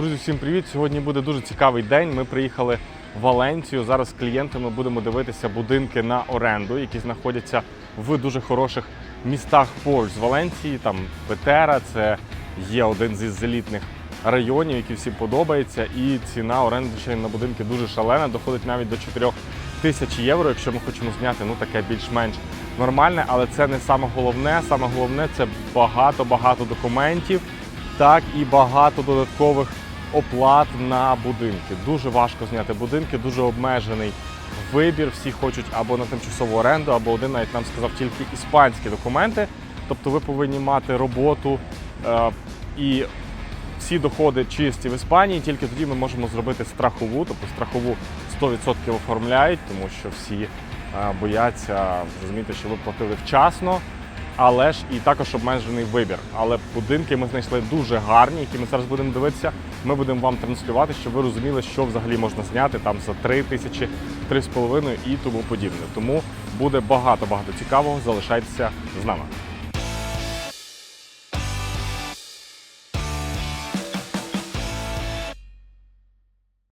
Друзі, всім привіт! Сьогодні буде дуже цікавий день. Ми приїхали в Валенцію. Зараз з клієнтами будемо дивитися будинки на оренду, які знаходяться в дуже хороших містах поруч з Валенції. Там Петера, це є один з елітних районів, які всім подобається. І ціна оренди на будинки дуже шалена, доходить навіть до 4 тисяч євро, якщо ми хочемо зняти ну таке більш-менш нормальне, але це не саме головне. Саме головне це багато-багато документів так і багато додаткових оплат на будинки. Дуже важко зняти будинки, дуже обмежений вибір. Всі хочуть або на тимчасову оренду, або один навіть нам сказав тільки іспанські документи. Тобто ви повинні мати роботу е, і всі доходи чисті в Іспанії. Тільки тоді ми можемо зробити страхову, тобто страхову 100% оформляють, тому що всі е, бояться зрозуміти, що ви платили вчасно але ж і також обмежений вибір. Але будинки ми знайшли дуже гарні, які ми зараз будемо дивитися. Ми будемо вам транслювати, щоб ви розуміли, що взагалі можна зняти там за 3 тисячі, 3,5 і тому подібне. Тому буде багато багато цікавого. Залишайтеся з нами.